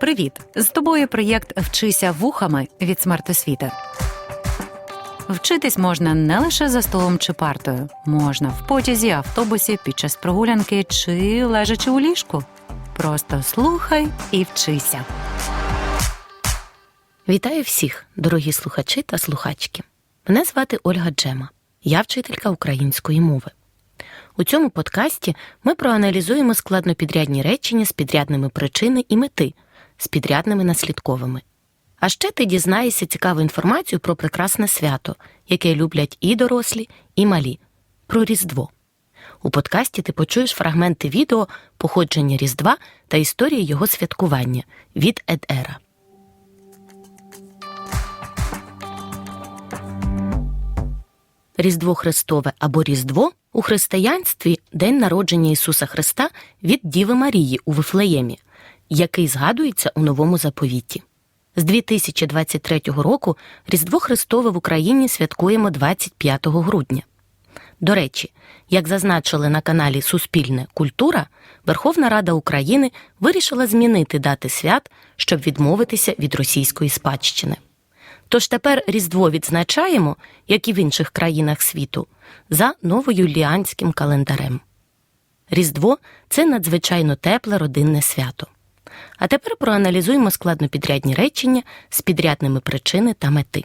Привіт! З тобою проєкт Вчися вухами від смертосвіти. Вчитись можна не лише за столом чи партою, можна в потязі, автобусі, під час прогулянки чи лежачи у ліжку. Просто слухай і вчися. Вітаю всіх, дорогі слухачі та слухачки. Мене звати Ольга Джема. Я вчителька української мови. У цьому подкасті ми проаналізуємо складнопідрядні речення з підрядними причини і мети, з підрядними наслідковими. А ще ти дізнаєшся цікаву інформацію про прекрасне свято, яке люблять і дорослі, і малі про Різдво. У подкасті ти почуєш фрагменти відео походження Різдва та історії його святкування від Едера. Різдво Христове або Різдво у християнстві день народження Ісуса Христа від Діви Марії у Вифлеємі, який згадується у новому заповіті. З 2023 року Різдво Христове в Україні святкуємо 25 грудня. До речі, як зазначили на каналі Суспільне Культура, Верховна Рада України вирішила змінити дати свят, щоб відмовитися від російської спадщини. Тож тепер Різдво відзначаємо, як і в інших країнах світу, за новоюліанським календарем. Різдво це надзвичайно тепле родинне свято. А тепер проаналізуємо складнопідрядні речення з підрядними причини та мети.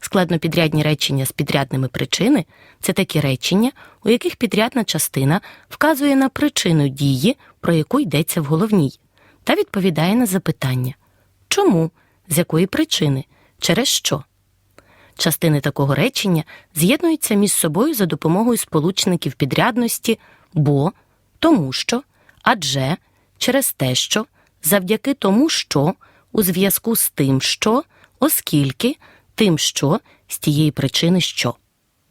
Складнопідрядні речення з підрядними причини це такі речення, у яких підрядна частина вказує на причину дії, про яку йдеться в головній, та відповідає на запитання чому, з якої причини, через що. Частини такого речення з'єднуються між собою за допомогою сполучників підрядності бо, тому що, адже, через те, що, завдяки тому, що, у зв'язку з тим, що, оскільки, тим, що, з тієї причини, що.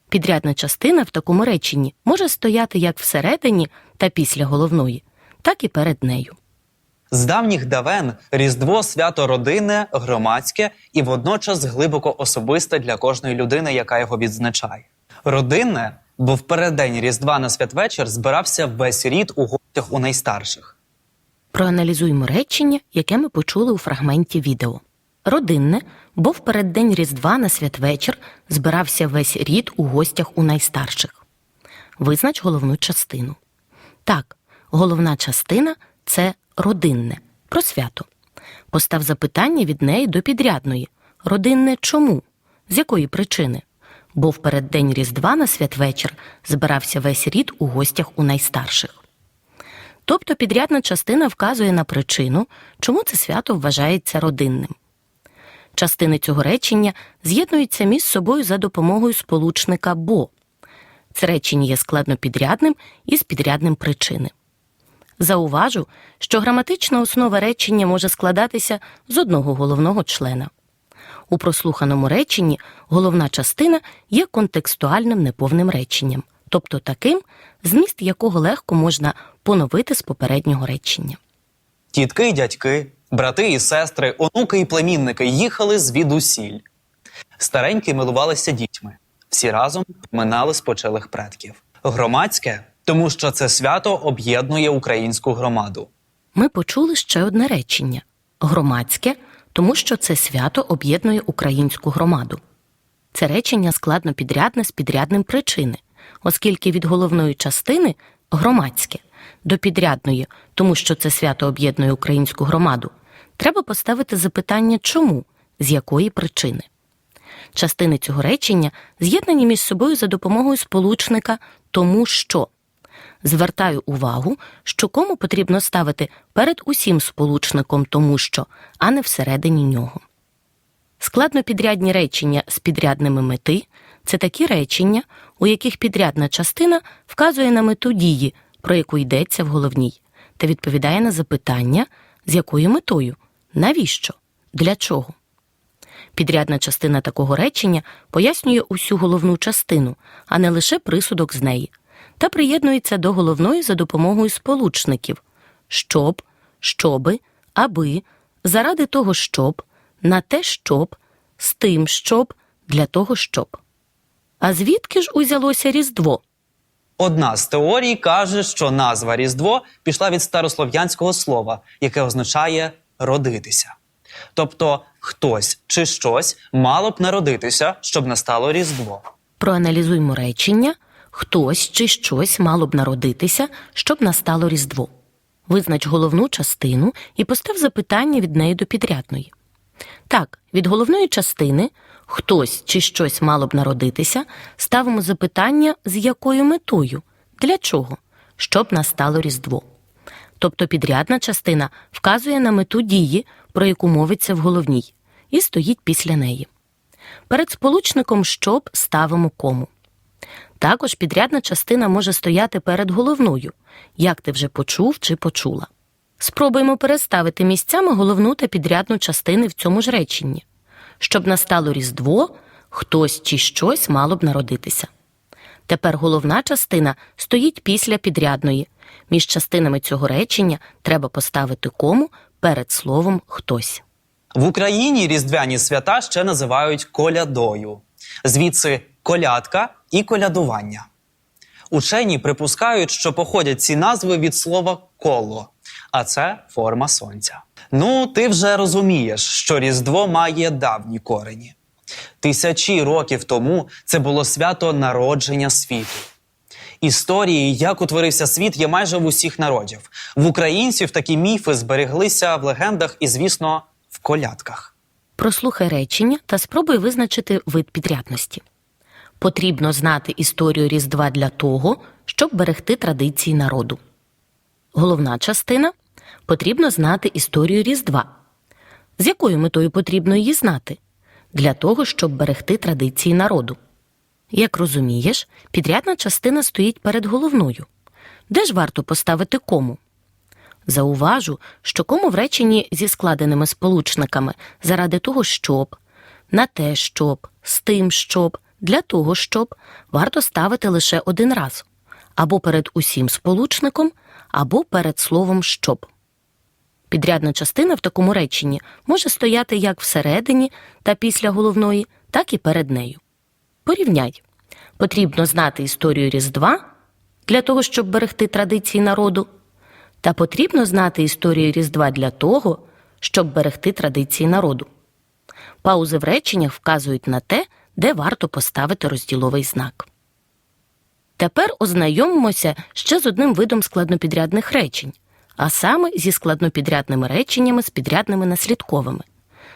Підрядна частина в такому реченні може стояти як всередині та після головної, так і перед нею. З давніх давен Різдво свято родинне, громадське і водночас глибоко особисте для кожної людини, яка його відзначає. Родинне, бо в переддень Різдва на святвечір збирався весь рід у гостях у найстарших. Проаналізуємо речення, яке ми почули у фрагменті відео. Родинне, бо в переддень Різдва на святвечір збирався весь рід у гостях у найстарших. Визнач головну частину. Так, головна частина це родинне, про свято. Постав запитання від неї до підрядної. Родинне чому? З якої причини? Бо в переддень Різдва на святвечір збирався весь рід у гостях у найстарших. Тобто підрядна частина вказує на причину, чому це свято вважається родинним. Частини цього речення з'єднуються між собою за допомогою сполучника бо. Це речення є складнопідрядним і з підрядним причини. Зауважу, що граматична основа речення може складатися з одного головного члена. У прослуханому реченні головна частина є контекстуальним неповним реченням, тобто таким, зміст якого легко можна поновити з попереднього речення. Тітки й дядьки, брати і сестри, онуки і племінники їхали звідусіль. Старенькі милувалися дітьми. Всі разом минали спочилих предків. Громадське, тому що це свято об'єднує українську громаду. Ми почули ще одне речення громадське, тому що це свято об'єднує українську громаду. Це речення складно підрядне з підрядним причини, оскільки від головної частини громадське до підрядної, тому що це свято об'єднує українську громаду, треба поставити запитання чому, з якої причини. Частини цього речення з'єднані між собою за допомогою сполучника тому що. Звертаю увагу, що кому потрібно ставити перед усім сполучником тому що, а не всередині нього. Складнопідрядні речення з підрядними мети це такі речення, у яких підрядна частина вказує на мету дії, про яку йдеться в головній, та відповідає на запитання, з якою метою, навіщо, для чого. Підрядна частина такого речення пояснює усю головну частину, а не лише присудок з неї, та приєднується до головної за допомогою сполучників щоб, щоби, аби, заради того, щоб, на те, щоб, з тим, щоб, для того, щоб. А звідки ж узялося Різдво? Одна з теорій каже, що назва Різдво пішла від старослов'янського слова, яке означає родитися. Тобто хтось чи щось мало б народитися, щоб настало Різдво. Проаналізуймо речення хтось чи щось мало б народитися, щоб настало Різдво. Визнач головну частину і постав запитання від неї до підрядної. Так, від головної частини хтось чи щось мало б народитися, ставимо запитання з якою метою, для чого, щоб настало Різдво. Тобто підрядна частина вказує на мету дії, про яку мовиться в головній, і стоїть після неї. Перед сполучником щоб ставимо кому. Також підрядна частина може стояти перед головною, як ти вже почув чи почула. Спробуємо переставити місцями головну та підрядну частини в цьому ж реченні. Щоб настало Різдво, хтось чи щось мало б народитися. Тепер головна частина стоїть після підрядної. Між частинами цього речення треба поставити кому перед словом хтось. В Україні різдвяні свята ще називають колядою, звідси колядка і колядування. Учені припускають, що походять ці назви від слова коло, а це форма сонця. Ну, ти вже розумієш, що Різдво має давні корені. Тисячі років тому це було свято народження світу. Історії, як утворився світ, є майже в усіх народів. В українців такі міфи збереглися в легендах і, звісно, в колядках. Прослухай речення та спробуй визначити вид підрядності. Потрібно знати історію Різдва для того, щоб берегти традиції народу. Головна частина потрібно знати історію Різдва. З якою метою потрібно її знати? Для того, щоб берегти традиції народу. Як розумієш, підрядна частина стоїть перед головною. Де ж варто поставити кому? Зауважу, що кому в реченні зі складеними сполучниками заради того, щоб, на те, щоб, з тим, щоб, для того, щоб, варто ставити лише один раз або перед усім сполучником, або перед словом щоб. Підрядна частина в такому реченні може стояти як всередині та після головної, так і перед нею. Порівняй. Потрібно знати історію Різдва для того, щоб берегти традиції народу, та потрібно знати історію Різдва для того, щоб берегти традиції народу. Паузи в реченнях вказують на те, де варто поставити розділовий знак. Тепер ознайомимося ще з одним видом складнопідрядних речень, а саме зі складнопідрядними реченнями з підрядними наслідковими,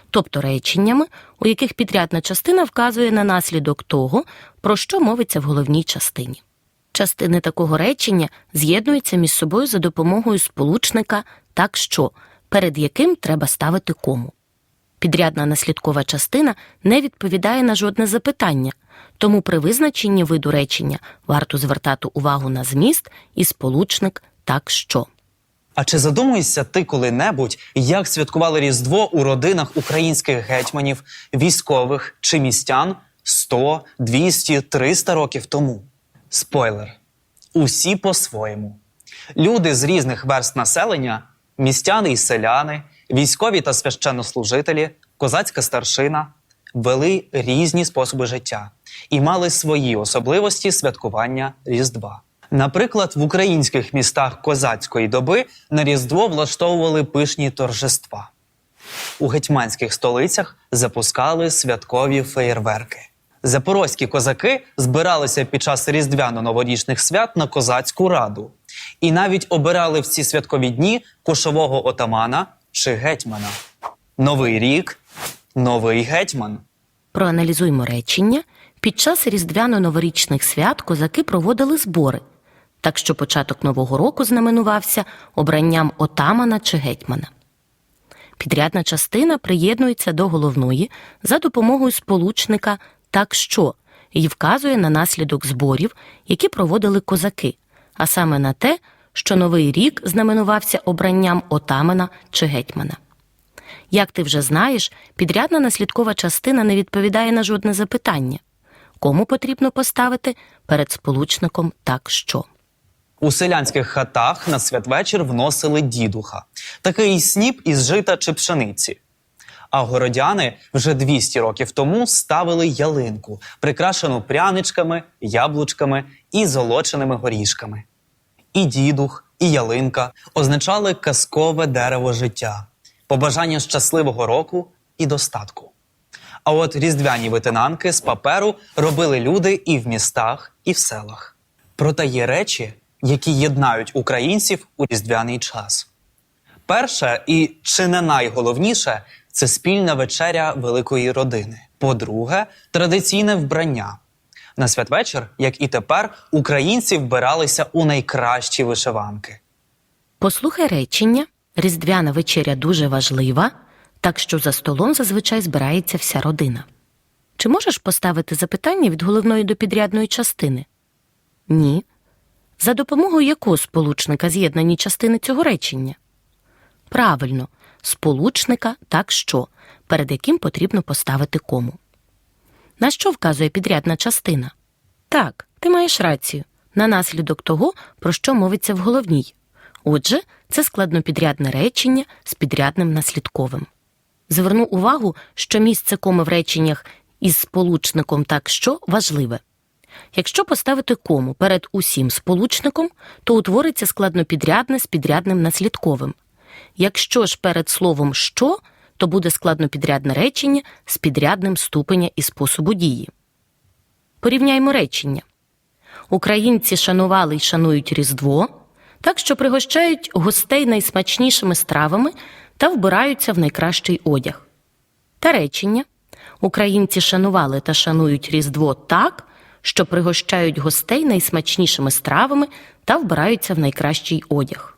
тобто реченнями, у яких підрядна частина вказує на наслідок того, про що мовиться в головній частині. Частини такого речення з'єднуються між собою за допомогою сполучника так що, перед яким треба ставити кому. Підрядна наслідкова частина не відповідає на жодне запитання, тому при визначенні виду речення варто звертати увагу на зміст і сполучник так що. А чи задумуєшся ти коли-небудь, як святкували Різдво у родинах українських гетьманів, військових чи містян 100, 200, 300 років тому? Спойлер: усі по-своєму. Люди з різних верст населення, містяни і селяни, військові та священнослужителі, козацька старшина вели різні способи життя і мали свої особливості святкування Різдва. Наприклад, в українських містах козацької доби на Різдво влаштовували пишні торжества. У гетьманських столицях запускали святкові феєрверки. Запорозькі козаки збиралися під час різдвяно-новорічних свят на козацьку раду і навіть обирали в ці святкові дні кошового отамана чи гетьмана. Новий рік новий гетьман. Проаналізуймо речення. Під час різдвяно-новорічних свят козаки проводили збори, так що початок Нового року знаменувався обранням отамана чи гетьмана. Підрядна частина приєднується до головної за допомогою сполучника так що і вказує на наслідок зборів, які проводили козаки, а саме на те, що новий рік знаменувався обранням отамана чи гетьмана. Як ти вже знаєш, підрядна наслідкова частина не відповідає на жодне запитання. Кому потрібно поставити перед сполучником так що. У селянських хатах на святвечір вносили дідуха, такий сніп із жита чи пшениці. А городяни вже 200 років тому ставили ялинку, прикрашену пряничками, яблучками і золоченими горішками. І дідух, і ялинка означали казкове дерево життя, побажання щасливого року і достатку. А от різдвяні витинанки з паперу робили люди і в містах, і в селах. Проте є речі, які єднають українців у різдвяний час. Перше і чи не найголовніше це спільна вечеря великої родини. По-друге, традиційне вбрання. На святвечір, як і тепер, українці вбиралися у найкращі вишиванки. Послухай речення. Різдвяна вечеря дуже важлива, так що за столом зазвичай збирається вся родина. Чи можеш поставити запитання від головної до підрядної частини? Ні. За допомогою якого сполучника з'єднані частини цього речення? Правильно, сполучника так що, перед яким потрібно поставити кому. На що вказує підрядна частина? Так, ти маєш рацію. На наслідок того, про що мовиться в головній. Отже, це складнопідрядне речення з підрядним наслідковим. Зверну увагу, що місце коми в реченнях із сполучником так що важливе. Якщо поставити кому перед усім сполучником, то утвориться складнопідрядне з підрядним наслідковим. Якщо ж перед словом що, то буде складнопідрядне речення з підрядним ступеня і способу дії. Порівняймо речення. Українці шанували й шанують Різдво, так що пригощають гостей найсмачнішими стравами та вбираються в найкращий одяг. Та речення Українці шанували та шанують Різдво так, що пригощають гостей найсмачнішими стравами та вбираються в найкращий одяг.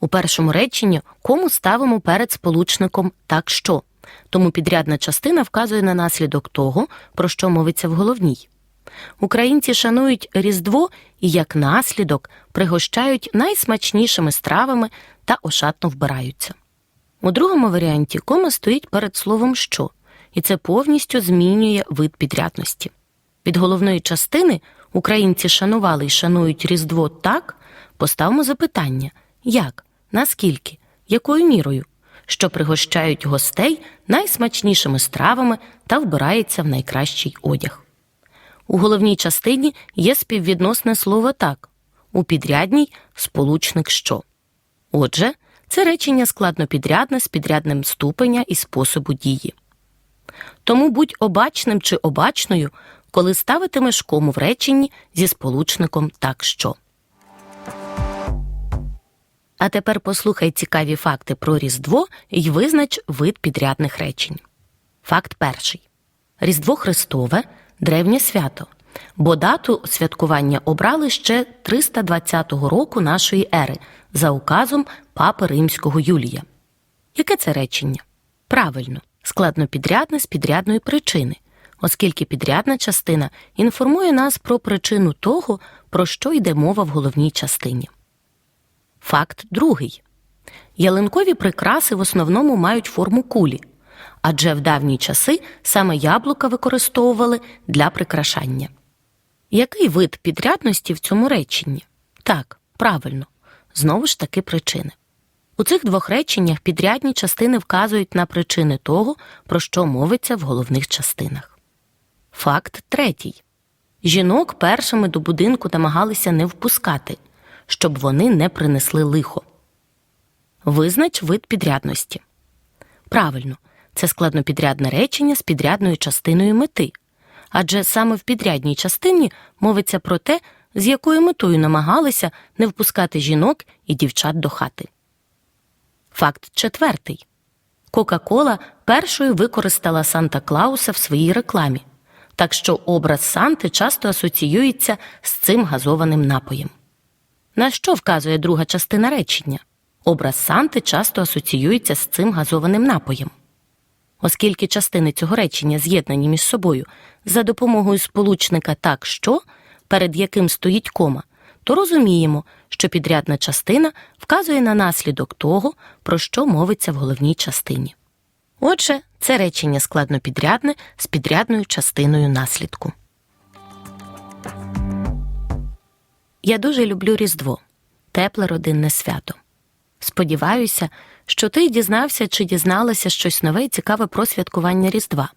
У першому реченні кому ставимо перед сполучником так що, тому підрядна частина вказує на наслідок того, про що мовиться в головній. Українці шанують Різдво і як наслідок пригощають найсмачнішими стравами та ошатно вбираються. У другому варіанті кома стоїть перед словом що, і це повністю змінює вид підрядності. Від головної частини українці шанували і шанують Різдво так, поставимо запитання як, наскільки, якою мірою, що пригощають гостей найсмачнішими стравами та вбирається в найкращий одяг. У головній частині є співвідносне слово так, у підрядній сполучник що. Отже, це речення складнопідрядне з підрядним ступеня і способу дії. Тому будь обачним чи обачною, коли ставитимеш кому в реченні зі сполучником так що. А тепер послухай цікаві факти про Різдво і визнач вид підрядних речень. Факт перший. Різдво Христове древнє свято, бо дату святкування обрали ще 320 року нашої ери за указом Папи Римського Юлія. Яке це речення? Правильно, складнопідрядне з підрядної причини, оскільки підрядна частина інформує нас про причину того, про що йде мова в головній частині. Факт другий. Ялинкові прикраси в основному мають форму кулі, адже в давні часи саме яблука використовували для прикрашання. Який вид підрядності в цьому реченні? Так, правильно, знову ж таки причини. У цих двох реченнях підрядні частини вказують на причини того, про що мовиться в головних частинах. Факт третій. Жінок першими до будинку намагалися не впускати, щоб вони не принесли лихо. Визнач вид підрядності. Правильно, це складнопідрядне речення з підрядною частиною мети. Адже саме в підрядній частині мовиться про те, з якою метою намагалися не впускати жінок і дівчат до хати. Факт четвертий. Кока-Кола першою використала Санта Клауса в своїй рекламі, так що образ Санти часто асоціюється з цим газованим напоєм. На що вказує друга частина речення? Образ Санти часто асоціюється з цим газованим напоєм. Оскільки частини цього речення з'єднані між собою за допомогою сполучника так що, перед яким стоїть кома, то розуміємо, що підрядна частина вказує на наслідок того, про що мовиться в головній частині. Отже, це речення складнопідрядне з підрядною частиною наслідку. Я дуже люблю Різдво, тепле родинне свято. Сподіваюся, що ти дізнався чи дізналася щось нове і цікаве про святкування Різдва.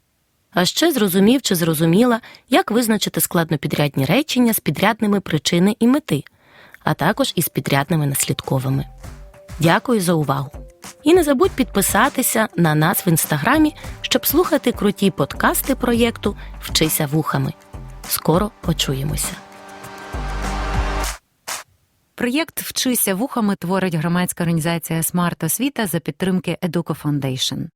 А ще зрозумів чи зрозуміла, як визначити складнопідрядні речення з підрядними причини і мети, а також із підрядними наслідковими. Дякую за увагу! І не забудь підписатися на нас в інстаграмі, щоб слухати круті подкасти проєкту Вчися вухами. Скоро почуємося. Проєкт Вчися вухами творить громадська організація Смарт Освіта за підтримки Educo Foundation.